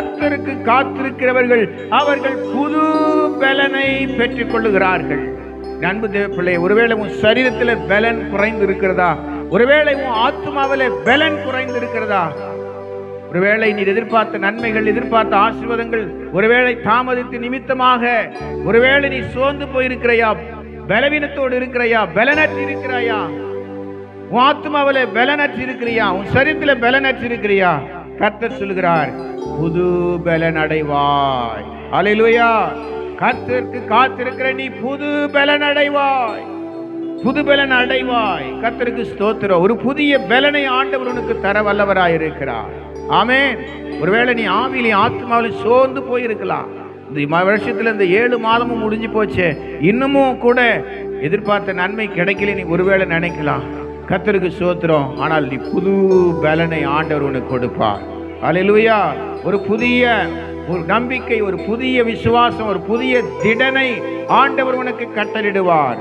கர்த்தருக்கு காத்திருக்கிறவர்கள் அவர்கள் புது பலனை பெற்றுக் கொள்ளுகிறார்கள். அன்பு தேவப்பிள்ளை ஒருவேளை உன் சரீரத்தில் பலன் குறைந்து இருக்கிறதா ஒருவேளை உன் ஆத்மாவில பலன் குறைந்து இருக்கிறதா ஒருவேளை நீ எதிர்பார்த்த நன்மைகள் எதிர்பார்த்த ஆசீர்வாதங்கள் ஒருவேளை தாமதித்து நிமித்தமாக ஒருவேளை நீ சோர்ந்து போயிருக்கிறையா? பலவீனத்தோடு இருக்கிறையா? பலனற்று இருக்கிறாயா? உன் ஆத்மாவில பலனற்று இருக்கிறியா? உன் சரீரத்தில் பலனற்று இருக்கிறியா? கர்த்தர் சொல்லுகிறார் புது பலன் அடைவாய். அலையிலுயா கர்த்தருக்கு காத்திருக்கிற நீ புது பலன் அடைவாய். புது பலன் அடைவாய். கர்த்தருக்கு ஸ்தோத்திரம். ஒரு புதிய பலனை ஆண்டவர் உனக்கு தர வல்லவராய் இருக்கிறார். ஆமென். ஒருவேளை நீ ஆவியிலே ஆத்மாவிலும் சோர்ந்து போயிருக்கலாம். இந்த வருஷத்தில் இந்த ஏழு மாதமும் முடிஞ்சு போச்சு. இன்னமும் கூட எதிர்பார்த்த நன்மை கிடைக்கல நீ ஒருவேளை நினைக்கலாம். கத்தருக்கு சோத்திரம் ஆனால் நீ புது பலனை ஆண்டவர் உனக்கு கொடுப்பார். அல்லேலூயா ஒரு புதிய ஒரு நம்பிக்கை ஒரு புதிய விசுவாசம் ஒரு புதிய திடனை ஆண்டவர் உனக்கு கட்டளிடுவார்